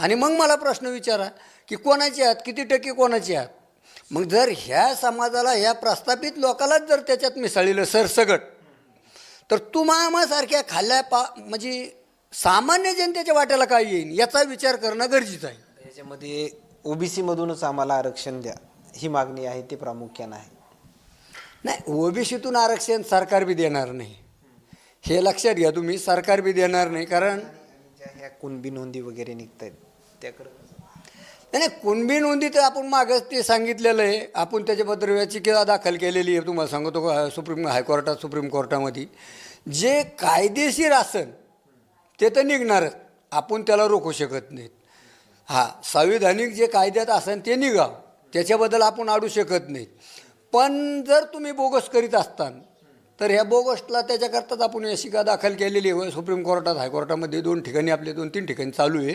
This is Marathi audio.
आणि मग मला प्रश्न विचारा की कोणाचे आहात? किती टक्के कोणाचे आहात? मग जर ह्या समाजाला ह्या प्रस्थापित लोकालाच जर त्याच्यात मिसळलेलं सरसगट तर तुम्हासारख्या खाल्ल्या पा म्हणजे सामान्य जनतेच्या वाट्याला काय येईल याचा विचार करणं गरजेचं आहे. याच्यामध्ये ओबीसी मधूनच आम्हाला आरक्षण द्या. ही मागणी आहे ती प्रामुख्यानं आहे. नाही ओबीसीतून आरक्षण सरकार बी देणार नाही. हे लक्षात घ्या तुम्ही सरकार बी देणार नाही कारण ज्या ह्या कुणबी नोंदी वगैरे निघत आहेत त्याकडं नाही नाही कुणबी नोंदी तर आपण मागंच ते सांगितलेलं आहे. आपण त्याच्याबद्दल याचिका दाखल केलेली आहे. तुम्हाला सांगतो का सुप्रीम हायकोर्टात सुप्रीम कोर्टामध्ये. जे कायदेशीर असन ते तर निघणारच. आपण त्याला रोखू शकत नाहीत. हां संविधानिक जे कायद्यात असन ते निघाव. त्याच्याबद्दल आपण अडू शकत नाहीत. पण जर तुम्ही बोगस करीत असताल तर ह्या बोगसला त्याच्याकरताच आपण याचिका दाखल केलेली आहे. सुप्रीम कोर्टात हायकोर्टामध्ये दोन ठिकाणी आपले दोन तीन ठिकाणी चालू आहे.